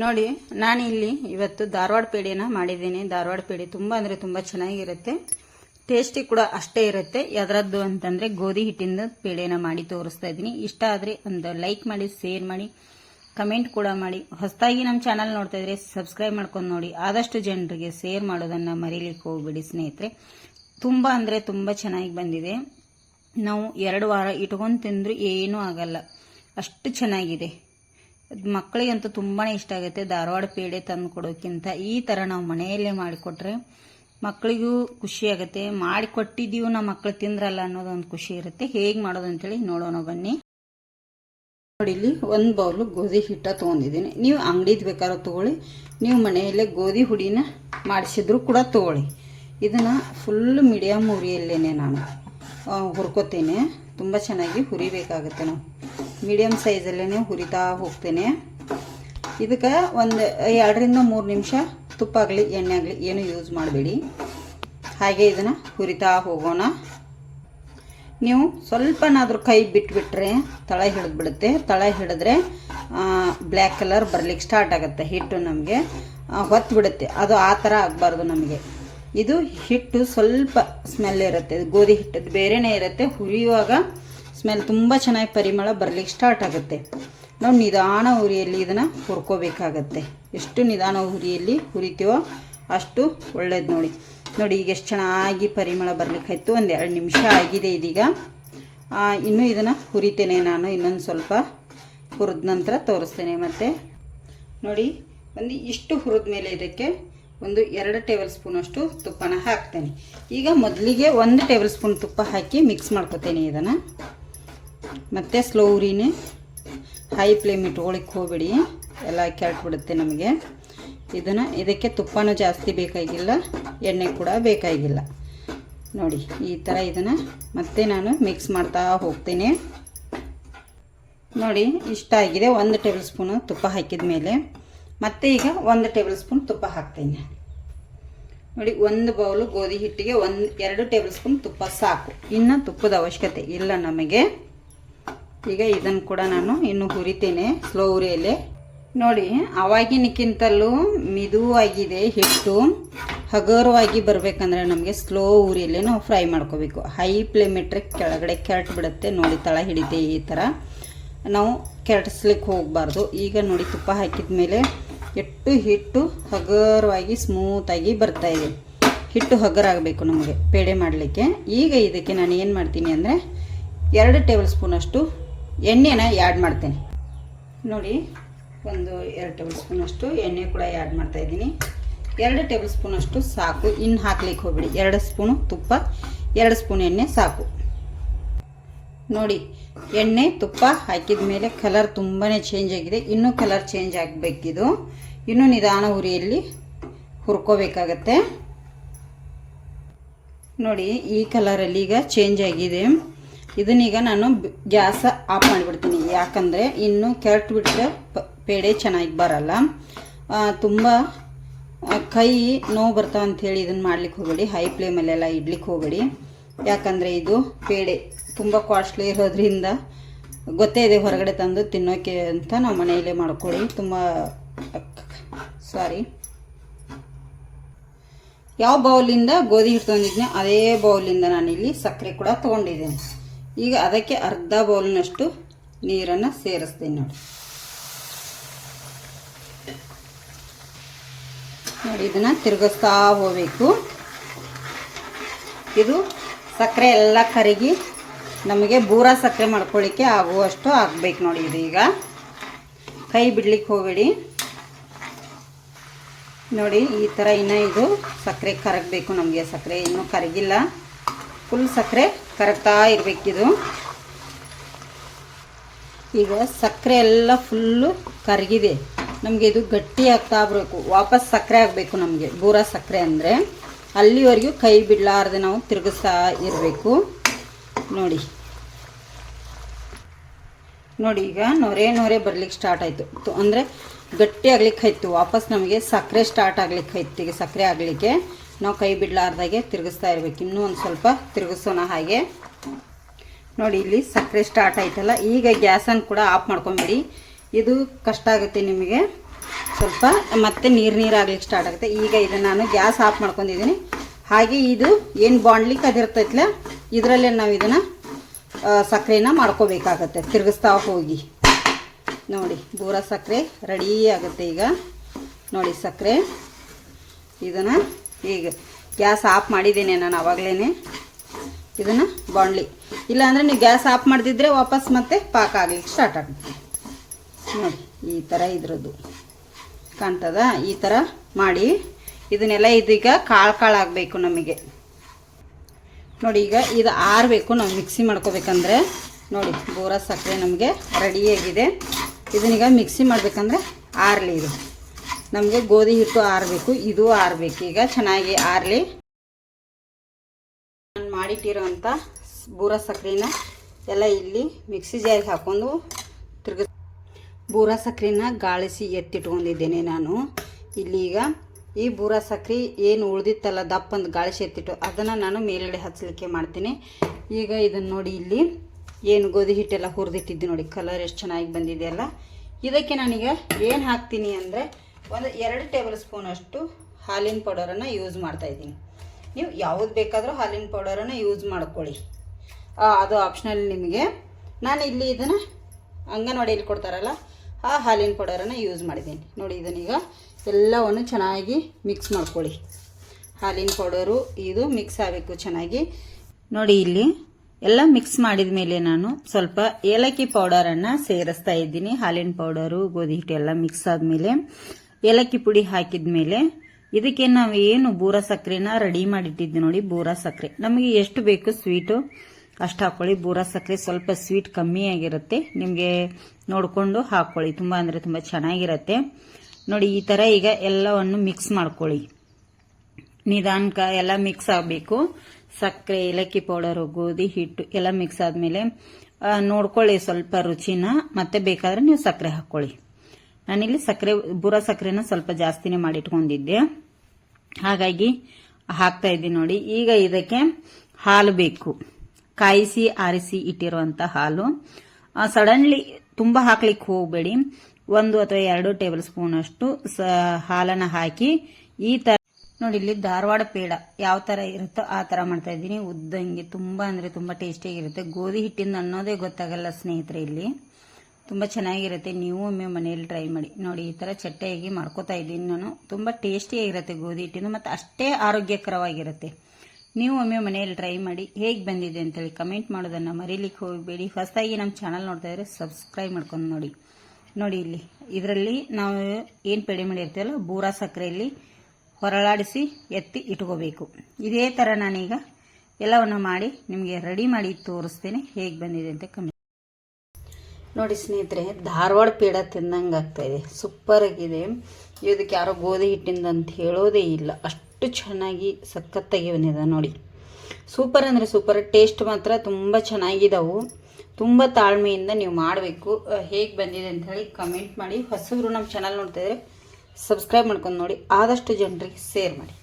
ನೋಡಿ ನಾನು ಇಲ್ಲಿ ಇವತ್ತು ಧಾರವಾಡ ಪೇಡೆನ ಮಾಡಿದ್ದೀನಿ. ಧಾರವಾಡ ಪೇಡಿ ತುಂಬ ಅಂದರೆ ತುಂಬ ಚೆನ್ನಾಗಿರುತ್ತೆ. ಟೇಸ್ಟಿ ಕೂಡ ಅಷ್ಟೇ ಇರುತ್ತೆ. ಯಾವ್ದ್ರದ್ದು ಅಂತಂದರೆ ಗೋಧಿ ಹಿಟ್ಟಿಂದ ಪೇಡೆನ ಮಾಡಿ ತೋರಿಸ್ತಾ ಇದ್ದೀನಿ. ಇಷ್ಟ ಆದರೆ ಒಂದು ಲೈಕ್ ಮಾಡಿ ಶೇರ್ ಮಾಡಿ ಕಮೆಂಟ್ ಕೂಡ ಮಾಡಿ. ಹೊಸದಾಗಿ ನಮ್ಮ ಚಾನಲ್ ನೋಡ್ತಾ ಇದ್ರೆ ಸಬ್ಸ್ಕ್ರೈಬ್ ಮಾಡ್ಕೊಂಡು ನೋಡಿ. ಆದಷ್ಟು ಜನರಿಗೆ ಶೇರ್ ಮಾಡೋದನ್ನು ಮರೀಲಿಕ್ಕೆ ಹೋಗ್ಬಿಡಿ ಸ್ನೇಹಿತರೆ. ತುಂಬ ಅಂದರೆ ತುಂಬ ಚೆನ್ನಾಗಿ ಬಂದಿದೆ. ನಾವು ಎರಡು ವಾರ ಇಟ್ಕೊಂಡು ತಿಂದರೂ ಏನೂ ಆಗಲ್ಲ. ಅಷ್ಟು ಚೆನ್ನಾಗಿದೆ. ಮಕ್ಕಳಿಗಂತೂ ತುಂಬಾ ಇಷ್ಟ ಆಗುತ್ತೆ ಧಾರವಾಡ ಪೇಡೆ ತಂದು ಕೊಡೋಕ್ಕಿಂತ. ಈ ಥರ ನಾವು ಮನೆಯಲ್ಲೇ ಮಾಡಿಕೊಟ್ರೆ ಮಕ್ಕಳಿಗೂ ಖುಷಿ ಆಗುತ್ತೆ. ಮಾಡಿಕೊಟ್ಟಿದ್ದೀವಿ ನಮ್ಮ ಮಕ್ಕಳು ತಿಂದ್ರಲ್ಲ ಅನ್ನೋದೊಂದು ಖುಷಿ ಇರುತ್ತೆ. ಹೇಗೆ ಮಾಡೋದು ಅಂತೇಳಿ ನೋಡೋಣ ಬನ್ನಿ. ನೋಡಿ, ಇಲ್ಲಿ ಒಂದು ಬೌಲು ಗೋಧಿ ಹಿಟ್ಟ ತೊಗೊಂಡಿದ್ದೀನಿ. ನೀವು ಅಂಗಡಿದು ಬೇಕಾದ್ರೂ ತೊಗೊಳ್ಳಿ. ನೀವು ಮನೆಯಲ್ಲೇ ಗೋಧಿ ಹುಡಿನ ಮಾಡಿಸಿದ್ರು ಕೂಡ ತೊಗೊಳ್ಳಿ. ಇದನ್ನು ಫುಲ್ ಮೀಡಿಯಮ್ ಉರಿಯಲ್ಲೇ ನಾನು. ಹುರ್ಕೋತೇನೆ. ತುಂಬ ಚೆನ್ನಾಗಿ ಹುರಿಬೇಕಾಗುತ್ತೆ ನಾವು. ಮೀಡಿಯಮ್ ಸೈಜಲ್ಲೇ ಹುರಿತಾ ಹೋಗ್ತೇನೆ. ಇದಕ್ಕೆ ಒಂದು ಎರಡರಿಂದ ಮೂರು ನಿಮಿಷ ತುಪ್ಪ ಆಗಲಿ, ಎಣ್ಣೆ ಆಗಲಿ ಏನು ಯೂಸ್ ಮಾಡಬೇಡಿ. ಹಾಗೆ ಇದನ್ನು ಹುರಿತಾ ಹೋಗೋಣ. ನೀವು ಸ್ವಲ್ಪನಾದರೂ ಕೈ ಬಿಟ್ಬಿಟ್ರೆ ತಳ ಹಿಡಿದ್ಬಿಡುತ್ತೆ. ತಳ ಹಿಡಿದ್ರೆ ಬ್ಲ್ಯಾಕ್ ಕಲರ್ ಬರಲಿಕ್ಕೆ ಸ್ಟಾರ್ಟ್ ಆಗುತ್ತೆ ಹಿಟ್ಟು ನಮಗೆ. ಹೊತ್ತು ಬಿಡುತ್ತೆ ಅದು ಆ ಥರ ಆಗಬಾರ್ದು ನಮಗೆ. ಇದು ಹಿಟ್ಟು ಸ್ವಲ್ಪ ಸ್ಮೆಲ್ ಇರುತ್ತೆ. ಗೋಧಿ ಹಿಟ್ಟದ್ದು ಬೇರೆನೇ ಇರುತ್ತೆ. ಹುರಿಯುವಾಗ ಸ್ಮೆಲ್ ತುಂಬ ಚೆನ್ನಾಗಿ ಪರಿಮಳ ಬರಲಿಕ್ಕೆ ಸ್ಟಾರ್ಟ್ ಆಗುತ್ತೆ. ನಾವು ನಿಧಾನ ಉರಿಯಲ್ಲಿ ಇದನ್ನು ಹುರ್ಕೋಬೇಕಾಗತ್ತೆ. ಎಷ್ಟು ನಿಧಾನ ಉರಿಯಲ್ಲಿ ಹುರಿತೀವೋ ಅಷ್ಟು ಒಳ್ಳೇದು ನೋಡಿ. ನೋಡಿ, ಈಗ ಎಷ್ಟು ಚೆನ್ನಾಗಿ ಪರಿಮಳ ಬರ್ಲಿಕ್ಕಾಯ್ತು. ಒಂದು ಎರಡು ನಿಮಿಷ ಆಗಿದೆ ಇದೀಗ. ಇನ್ನೂ ಇದನ್ನು ಹುರಿತೇನೆ ನಾನು. ಇನ್ನೊಂದು ಸ್ವಲ್ಪ ಹುರಿದ ನಂತರ ತೋರಿಸ್ತೇನೆ ಮತ್ತು. ನೋಡಿ ಒಂದು ಇಷ್ಟು ಹುರಿದ ಮೇಲೆ ಇದಕ್ಕೆ ಒಂದು ಎರಡು ಟೇಬಲ್ ಸ್ಪೂನಷ್ಟು ತುಪ್ಪನ ಹಾಕ್ತೇನೆ. ಈಗ ಮೊದಲಿಗೆ ಒಂದು ಟೇಬಲ್ ಸ್ಪೂನ್ ತುಪ್ಪ ಹಾಕಿ ಮಿಕ್ಸ್ ಮಾಡ್ಕೊತೇನೆ ಇದನ್ನು. ಮತ್ತು ಸ್ಲೋ ಉರಿನೇ. ಹೈ ಫ್ಲೇಮ್ ಇಟ್ಕೊಳಕ್ಕೆ ಹೋಗಬೇಡಿ. ಎಲ್ಲ ಕೆರಟ್ಬಿಡುತ್ತೆ ನಮಗೆ. ಇದನ್ನು, ಇದಕ್ಕೆ ತುಪ್ಪನೂ ಜಾಸ್ತಿ ಬೇಕಾಗಿಲ್ಲ. ಎಣ್ಣೆ ಕೂಡ ಬೇಕಾಗಿಲ್ಲ. ನೋಡಿ, ಈ ಥರ ಇದನ್ನು ಮತ್ತೆ ನಾನು ಮಿಕ್ಸ್ ಮಾಡ್ತಾ ಹೋಗ್ತೀನಿ. ನೋಡಿ, ಇಷ್ಟ ಆಗಿದೆ. ಒಂದು ಟೇಬಲ್ ಸ್ಪೂನು ತುಪ್ಪ ಹಾಕಿದ ಮೇಲೆ. ಮತ್ತೆ ಈಗ ಒಂದು ಟೇಬಲ್ ಸ್ಪೂನ್ ತುಪ್ಪ ಹಾಕ್ತೀನಿ. ನೋಡಿ, ಒಂದು ಬೌಲು ಗೋಧಿ ಹಿಟ್ಟಿಗೆ ಒಂದು, ಎರಡು ಟೇಬಲ್ ಸ್ಪೂನ್ ತುಪ್ಪ ಸಾಕು. ಇನ್ನು ತುಪ್ಪದ ಅವಶ್ಯಕತೆ ಇಲ್ಲ ನಮಗೆ. ಈಗ ಇದನ್ನು ಕೂಡ ನಾನು ಇನ್ನು ಹುರಿತೇನೆ ಸ್ಲೋ ಉರಿಯಲ್ಲೇ ನೋಡಿ, ಅವಾಗಿನಕ್ಕಿಂತಲೂ ಮಿದುವಾಗಿದೆ ಹಿಟ್ಟು. ಹಗುರವಾಗಿ ಬರಬೇಕಂದ್ರೆ ನಮಗೆ ಸ್ಲೋ ಉರಿಯಲ್ಲೇ ನಾವು ಫ್ರೈ ಮಾಡ್ಕೋಬೇಕು. ಹೈ ಫ್ಲೇಮ್ ಇಟ್ಟರೆ ಕೆಳಗಡೆ ಕೆರಟ್ ಬಿಡುತ್ತೆ. ನೋಡಿ, ತಳ ಹಿಡಿತೆ ಈ ಥರ ನಾವು ಕೆರಟಿಸ್ಲಿಕ್ಕೆ ಹೋಗಬಾರ್ದು. ಈಗ ನೋಡಿ, ತುಪ್ಪ ಹಾಕಿದ ಮೇಲೆ ಎಷ್ಟು ಹಿಟ್ಟು ಹಗುರವಾಗಿ ಸ್ಮೂತಾಗಿ ಇದೆ. ಹಿಟ್ಟು ಹಗರಾಗಬೇಕು ನಮಗೆ, ಪೇಡೆ ಮಾಡಲಿಕ್ಕೆ. ಈಗ ಇದಕ್ಕೆ ನಾನು ಏನು ಮಾಡ್ತೀನಿ ಅಂದರೆ ಎರಡು ಟೇಬಲ್ ಸ್ಪೂನಷ್ಟು ಎಣ್ಣೆನ ಆ್ಯಡ್ ಮಾಡ್ತೇನೆ. ನೋಡಿ, ಒಂದು ಎರಡು ಟೇಬಲ್ ಸ್ಪೂನಷ್ಟು ಎಣ್ಣೆ ಕೂಡ ಆ್ಯಡ್ ಮಾಡ್ತಾ ಇದ್ದೀನಿ. ಎರಡು ಟೇಬಲ್ ಸ್ಪೂನಷ್ಟು ಸಾಕು. ಇನ್ನು ಹಾಕ್ಲಿಕ್ಕೆ ಹೋಗ್ಬಿಡಿ. ಎರಡು ಸ್ಪೂನು ತುಪ್ಪ, ಎರಡು ಸ್ಪೂನ್ ಎಣ್ಣೆ ಸಾಕು. ನೋಡಿ, ಎಣ್ಣೆ, ತುಪ್ಪ ಹಾಕಿದ ಮೇಲೆ ಕಲರ್ ತುಂಬಾ ಚೇಂಜ್ ಆಗಿದೆ. ಇನ್ನೂ ಕಲರ್ ಚೇಂಜ್ ಆಗಬೇಕಿದು. ಇನ್ನೂ ನಿಧಾನ ಉರಿಯಲ್ಲಿ ಹುರ್ಕೋಬೇಕಾಗತ್ತೆ. ನೋಡಿ, ಈ ಕಲರಲ್ಲಿ ಈಗ ಚೇಂಜ್ ಆಗಿದೆ. ಇದನ್ನೀಗ ನಾನು ಗ್ಯಾಸ್ ಆಫ್ ಮಾಡಿಬಿಡ್ತೀನಿ. ಯಾಕಂದರೆ ಇನ್ನು ಕೆರೆಟ್ ಬಿಟ್ಟರೆ ಪೇಡೆ ಚೆನ್ನಾಗಿ ಬರಲ್ಲ. ತುಂಬ ಕೈ ನೋವು ಬರ್ತಾವ ಅಂಥೇಳಿ ಇದನ್ನು ಮಾಡ್ಲಿಕ್ಕೆ ಹೋಗಬೇಡಿ. ಹೈ ಫ್ಲೇಮಲ್ಲೆಲ್ಲ ಇಡ್ಲಿಕ್ಕೆ ಹೋಗಬೇಡಿ. ಯಾಕಂದರೆ ಇದು ಪೇಡೆ ತುಂಬ ಕಾಸ್ಟ್ಲಿ ಇರೋದ್ರಿಂದ ಗೊತ್ತೇ ಇದೆ ಹೊರಗಡೆ ತಂದು ತಿನ್ನೋಕೆ ಅಂತ ನಾವು ಮನೆಯಲ್ಲೇ ಮಾಡ್ಕೊಳ್ಳಿ. ತುಂಬ ಸಾರಿ. ಯಾವ ಬೌಲಿಂದ ಗೋಧಿ ಹಿಟ್ಟು ತಂದಿದ್ನೋ ಅದೇ ಬೌಲಿಂದ ನಾನಿಲ್ಲಿ ಸಕ್ಕರೆ ಕೂಡ ತೊಗೊಂಡಿದ್ದೇನೆ. ಈಗ ಅದಕ್ಕೆ ಅರ್ಧ ಬೌಲ್ನಷ್ಟು ನೀರನ್ನು ಸೇರಿಸ್ತೀನಿ ನೋಡಿ. ನೋಡಿ, ಇದನ್ನು ತಿರುಗಿಸ್ತಾ ಹೋಗಬೇಕು. ಇದು ಸಕ್ಕರೆ ಎಲ್ಲ ಕರಗಿ ನಮಗೆ ಬೂರ ಸಕ್ಕರೆ ಮಾಡ್ಕೊಳ್ಳಿಕ್ಕೆ ಆಗುವಷ್ಟು ಆಗಬೇಕು ನೋಡಿ ಇದು ಈಗ. ಕೈ ಬಿಡ್ಲಿಕ್ಕೆ ಹೋಗಬೇಡಿ. ನೋಡಿ, ಈ ಥರ ಇನ್ನೂ ಇದು ಸಕ್ಕರೆ ಕರಗಬೇಕು ನಮಗೆ. ಸಕ್ಕರೆ ಇನ್ನೂ ಕರಗಿಲ್ಲ. ಫುಲ್ ಸಕ್ಕರೆ ಕರಗ್ತಾ ಇರಬೇಕಿದು ಈಗ ಸಕ್ಕರೆ ಎಲ್ಲ ಫುಲ್ಲು ಕರಗಿದೆ. ನಮಗೆ ಇದು ಗಟ್ಟಿ ಆಗ್ತಾ ಬರಬೇಕು. ವಾಪಸ್ ಸಕ್ಕರೆ ಆಗಬೇಕು ನಮಗೆ. ಬೂರ ಸಕ್ಕರೆ ಅಂದರೆ ಅಲ್ಲಿವರೆಗೂ ಕೈ ಬಿಡಲಾರ್ದೆ ನಾವು ತಿರುಗಿಸ್ತಾ ಇರಬೇಕು. ನೋಡಿ. ನೋಡಿ, ಈಗ ನೊರೆ ನೊರೆ ಬರ್ಲಿಕ್ಕೆ ಸ್ಟಾರ್ಟ್ ಆಯಿತು. ಅಂದರೆ ಗಟ್ಟಿ ಆಗ್ಲಿಕ್ಕೆ ಆಯ್ತು ವಾಪಸ್ ನಮಗೆ ಸಕ್ಕರೆ ಸ್ಟಾರ್ಟ್ ಆಗ್ಲಿಕ್ಕೆ ಆಯ್ತು ಈಗ ಸಕ್ಕರೆ ಆಗಲಿಕ್ಕೆ. ನಾವು ಕೈ ಬಿಡಲಾರ್ದಾಗೆ ತಿರುಗಿಸ್ತಾ ಇರಬೇಕು. ಇನ್ನೂ ಒಂದು ಸ್ವಲ್ಪ ತಿರುಗಿಸೋಣ ಹಾಗೆ. ನೋಡಿ, ಇಲ್ಲಿ ಸಕ್ಕರೆ ಸ್ಟಾರ್ಟ್ ಆಯ್ತಲ್ಲ. ಈಗ ಗ್ಯಾಸನ್ನು ಕೂಡ ಆಫ್ ಮಾಡ್ಕೊಂಬಿಡಿ. ಇದು ಕಷ್ಟ ಆಗುತ್ತೆ ನಿಮಗೆ. ಸ್ವಲ್ಪ ಮತ್ತೆ ನೀರು ನೀರು ಆಗ್ಲಿಕ್ಕೆ ಸ್ಟಾರ್ಟ್ ಆಗುತ್ತೆ. ಈಗ ಇದು ನಾನು ಗ್ಯಾಸ್ ಆಫ್ ಮಾಡ್ಕೊಂಡಿದ್ದೀನಿ. ಹಾಗೆ ಇದು ಏನು ಬಾಂಡ್ಲಿಕ್ಕೆ ಅದಿರ್ತೈತ್ಲ ಇದರಲ್ಲೇ ನಾವು ಇದನ್ನು ಸಕ್ಕರೆನ ಮಾಡ್ಕೋಬೇಕಾಗತ್ತೆ. ತಿರುಗಿಸ್ತಾ ಹೋಗಿ. ನೋಡಿ, ಬೂರ ಸಕ್ಕರೆ ರೆಡಿ ಆಗುತ್ತೆ ಈಗ. ನೋಡಿ, ಸಕ್ಕರೆ. ಇದನ್ನು ಈಗ ಗ್ಯಾಸ್ ಆಫ್ ಮಾಡಿದ್ದೀನಿ ನಾನು ಆವಾಗಲೇ ಇದನ್ನು ಬಾಂಡ್ಲಿ ಇಲ್ಲಾಂದರೆ ನೀವು ಗ್ಯಾಸ್ ಆಫ್ ಮಾಡಿದ್ರೆ ವಾಪಸ್ ಮತ್ತೆ ಪಾಕ ಆಗ್ಲಿಕ್ಕೆ ಸ್ಟಾರ್ಟ್ ಆಗುತ್ತೆ. ನೋಡಿ, ಈ ಥರ ಇದ್ರದ್ದು. ಕಾಣ್ತದ? ಈ ಥರ ಮಾಡಿ. ಇದನ್ನೆಲ್ಲ ಇದೀಗ ಕಾಳು ಕಾಳು ಆಗಬೇಕು ನಮಗೆ. ನೋಡಿ, ಈಗ ಇದು ಆರಬೇಕು ನಾವು ಮಿಕ್ಸಿ ಮಾಡ್ಕೋಬೇಕಂದ್ರೆ. ನೋಡಿ, ಬೋರ ಸಕ್ಕರೆ ನಮಗೆ ರೆಡಿಯಾಗಿದೆ ಇದನ್ನೀಗ ಮಿಕ್ಸಿ ಮಾಡಬೇಕಂದ್ರೆ ಆರಲಿ ಇದು. ನಮಗೆ ಗೋಧಿ ಹಿಟ್ಟು ಆರಬೇಕು, ಇದು ಆರಬೇಕು. ಈಗ ಚೆನ್ನಾಗಿ ಆರಲಿ. ನಾನು ಮಾಡಿಟ್ಟಿರೋಂಥ ಬೂರ ಸಕ್ಕರೆನ ಎಲ್ಲ ಇಲ್ಲಿ ಮಿಕ್ಸಿ ಜಾರಿಗೆ ಹಾಕ್ಕೊಂಡು ತಿರ್ಗ, ಬೂರ ಸಕ್ಕರೆನ ಗಾಳಿಸಿ ಎತ್ತಿಟ್ಕೊಂಡಿದ್ದೇನೆ ನಾನು. ಇಲ್ಲಿ ಈಗ ಈ ಬೂರ ಸಕ್ಕರೆ ಏನು ಉಳಿದಿತ್ತಲ್ಲ ದಪ್ಪಂದು ಗಾಳಿಸಿ ಎತ್ತಿಟ್ಟು ಅದನ್ನು ನಾನು ಮೇಲ್ಗಡೆ ಹಚ್ಚಲಿಕ್ಕೆ ಮಾಡ್ತೀನಿ. ಈಗ ಇದನ್ನು ನೋಡಿ ಇಲ್ಲಿ ಏನು ಗೋಧಿ ಹಿಟ್ಟೆಲ್ಲ ಹುರಿದಿಟ್ಟಿದ್ದು ನೋಡಿ ಕಲರ್ ಎಷ್ಟು ಚೆನ್ನಾಗಿ ಬಂದಿದೆಯಲ್ಲ ಇದಕ್ಕೆ ನಾನೀಗ ಏನು ಹಾಕ್ತೀನಿ ಅಂದರೆ ಒಂದು ಎರಡು ಟೇಬಲ್ ಸ್ಪೂನ್ ಅಷ್ಟು ಹಾಲಿನ ಪೌಡರನ್ನು ಯೂಸ್ ಮಾಡ್ತಾಯಿದ್ದೀನಿ ನೀವು ಯಾವುದು ಬೇಕಾದರೂ ಹಾಲಿನ ಪೌಡರನ್ನು ಯೂಸ್ ಮಾಡ್ಕೊಳ್ಳಿ. ಅದು ಆಪ್ಷನಲ್ ನಿಮಗೆ. ನಾನು ಇಲ್ಲಿ ಇದನ್ನು ಅಂಗನವಾಡಿಯಲ್ಲಿ ಕೊಡ್ತಾರಲ್ಲ, ಆ ಹಾಲಿನ ಪೌಡರನ್ನು ಯೂಸ್ ಮಾಡಿದ್ದೀನಿ. ನೋಡಿ ಇದನ್ನೀಗ ಎಲ್ಲವನ್ನು ಚೆನ್ನಾಗಿ ಮಿಕ್ಸ್ ಮಾಡ್ಕೊಳ್ಳಿ. ಹಾಲಿನ ಪೌಡರು ಇದು ಮಿಕ್ಸ್ ಆಗಬೇಕು ಚೆನ್ನಾಗಿ. ನೋಡಿ, ಇಲ್ಲಿ ಎಲ್ಲ ಮಿಕ್ಸ್ ಮಾಡಿದ ಮೇಲೆ ನಾನು ಸ್ವಲ್ಪ ಏಲಕ್ಕಿ ಪೌಡರನ್ನು ಸೇರಿಸ್ತಾ ಇದ್ದೀನಿ. ಹಾಲಿನ ಪೌಡರು, ಗೋಧಿ ಹಿಟ್ಟು ಎಲ್ಲ ಮಿಕ್ಸ್ ಆದಮೇಲೆ. ಏಲಕ್ಕಿ ಪುಡಿ ಹಾಕಿದ ಮೇಲೆ ಇದಕ್ಕೆ ನಾವು ಏನು ಬೂರ ಸಕ್ಕರೆನ ರೆಡಿ ಮಾಡಿಟ್ಟಿದ್ವಿ ನೋಡಿ, ಬೂರ ಸಕ್ಕರೆ ನಮಗೆ ಎಷ್ಟು ಬೇಕು ಸ್ವೀಟು ಅಷ್ಟು ಹಾಕೊಳ್ಳಿ. ಬೂರ ಸಕ್ಕರೆ ಸ್ವಲ್ಪ ಸ್ವೀಟ್ ಕಮ್ಮಿ ಆಗಿರುತ್ತೆ. ನಿಮಗೆ ನೋಡಿಕೊಂಡು ಹಾಕ್ಕೊಳ್ಳಿ ತುಂಬ ಅಂದರೆ ತುಂಬ ಚೆನ್ನಾಗಿರುತ್ತೆ. ನೋಡಿ, ಈ ಥರ ಈಗ ಎಲ್ಲವನ್ನು ಮಿಕ್ಸ್ ಮಾಡ್ಕೊಳ್ಳಿ. ನಿಧಾನಕ ಎಲ್ಲ ಮಿಕ್ಸ್ ಆಗಬೇಕು. ಸಕ್ಕರೆ ಏಲಕ್ಕಿ ಪೌಡರು ಗೋಧಿ, ಹಿಟ್ಟು ಎಲ್ಲ ಮಿಕ್ಸ್ ಆದಮೇಲೆ ನೋಡ್ಕೊಳ್ಳಿ ಸ್ವಲ್ಪ ರುಚಿನ. ಮತ್ತೆ ಬೇಕಾದ್ರೆ ನೀವು ಸಕ್ಕರೆ ಹಾಕ್ಕೊಳ್ಳಿ ನಾನಿಲ್ಲಿ ಸಕ್ಕರೆ, ಬುರ ಸಕ್ಕರೆನ ಸ್ವಲ್ಪ ಜಾಸ್ತಿನೇ ಮಾಡಿಟ್ಕೊಂಡಿದ್ದೆ. ಹಾಗಾಗಿ ಹಾಕ್ತಾ ಇದ್ದೀನಿ ನೋಡಿ. ಈಗ ಇದಕ್ಕೆ ಹಾಲು ಬೇಕು. ಕಾಯಿಸಿ, ಆರಿಸಿ ಇಟ್ಟಿರುವಂಥ ಹಾಲು. ಸಡನ್ಲಿ ತುಂಬ ಹಾಕ್ಲಿಕ್ಕೆ ಹೋಗಬೇಡಿ. ಒಂದು ಅಥವಾ ಎರಡು ಟೇಬಲ್ ಸ್ಪೂನ್ ಅಷ್ಟು ಹಾಲನ್ನು ಹಾಕಿ ಈ ಥರ ನೋಡಿ, ಇಲ್ಲಿ ಧಾರವಾಡ ಪೇಡ ಯಾವ ಥರ ಇರುತ್ತೋ ಆ ಥರ ಮಾಡ್ತಾ ಇದ್ದೀನಿ. ಉದ್ದಂಗೆ ತುಂಬ ಅಂದರೆ ತುಂಬ ಟೇಸ್ಟಿಯಾಗಿರುತ್ತೆ. ಗೋಧಿ ಹಿಟ್ಟಿಂದ ಅನ್ನೋದೇ ಗೊತ್ತಾಗಲ್ಲ ಸ್ನೇಹಿತರೆ ಇಲ್ಲಿ. ತುಂಬ ಚೆನ್ನಾಗಿರುತ್ತೆ. ನೀವು ಒಮ್ಮೆ ಮನೆಯಲ್ಲಿ ಟ್ರೈ ಮಾಡಿ. ನೋಡಿ, ಈ ಥರ ಚಟ್ಟೆಯಾಗಿ ಮಾಡ್ಕೋತಾ ಇದ್ದೀನಿ ನಾನು. ತುಂಬ ಟೇಸ್ಟಿಯಾಗಿರುತ್ತೆ ಗೋಧಿ ಹಿಟ್ಟಿನ ಮತ್ತು ಅಷ್ಟೇ ಆರೋಗ್ಯಕರವಾಗಿರುತ್ತೆ. ನೀವು ಒಮ್ಮೆ ಮನೆಯಲ್ಲಿ ಟ್ರೈ ಮಾಡಿ. ಹೇಗೆ ಬಂದಿದೆ ಅಂತೇಳಿ ಕಮೆಂಟ್ ಮಾಡೋದನ್ನು ಮರೀಲಿಕ್ಕೆ ಹೋಗಬೇಡಿ. ಹೊಸದಾಗಿ ನಮ್ಮ ಚಾನಲ್ ನೋಡ್ತಾ ಇದ್ರೆ ಸಬ್ಸ್ಕ್ರೈಬ್ ಮಾಡ್ಕೊಂಡು ನೋಡಿ. ನೋಡಿ ಇಲ್ಲಿ, ಇದರಲ್ಲಿ ನಾವು ಏನು ಪೇಡಿ ಮಾಡಿರ್ತೀವಲ್ಲ, ಬೂರಾ ಸಕ್ಕರೆಯಲ್ಲಿ ಹೊರಳಾಡಿಸಿ ಎತ್ತಿ ಇಟ್ಕೋಬೇಕು. ಇದೇ ಥರ ನಾನೀಗ ಎಲ್ಲವನ್ನು ಮಾಡಿ ನಿಮಗೆ ರೆಡಿ ಮಾಡಿ ತೋರಿಸ್ತೇನೆ. ಹೇಗೆ ಬಂದಿದೆ ಅಂತ ಕಮೆಂಟ್ ನೋಡಿ ಸ್ನೇಹಿತರೆ, ಧಾರವಾಡ ಪೇಡ ತಿಂದಂಗೆ ಆಗ್ತಾ ಇದೆ. ಸೂಪರ್ ಆಗಿದೆ. ಇದಕ್ಕೆ ಯಾರೋ ಗೋಧಿ ಹಿಟ್ಟಿಂದ ಅಂತ ಹೇಳೋದೇ ಇಲ್ಲ. ಅಷ್ಟು ಚೆನ್ನಾಗಿ ಸಖತ್ತಾಗಿ ಬಂದಿದೆ ನೋಡಿ. ಸೂಪರ್ ಅಂದರೆ ಸೂಪರ್ ಟೇಸ್ಟ್ ಮಾತ್ರ ತುಂಬ ಚೆನ್ನಾಗಿದ್ದಾವೆ ತುಂಬ ತಾಳ್ಮೆಯಿಂದ ನೀವು ಮಾಡಬೇಕು. ಹೇಗೆ ಬಂದಿದೆ ಅಂತ ಹೇಳಿ ಕಮೆಂಟ್ ಮಾಡಿ. ಹೊಸಬ್ರು ನಮ್ಮ ಚಾನಲ್ ನೋಡ್ತಾ ಇದ್ರೆ ಸಬ್ಸ್ಕ್ರೈಬ್ ಮಾಡ್ಕೊಂಡು ನೋಡಿ. ಆದಷ್ಟು ಜನರಿಗೆ ಶೇರ್ ಮಾಡಿ.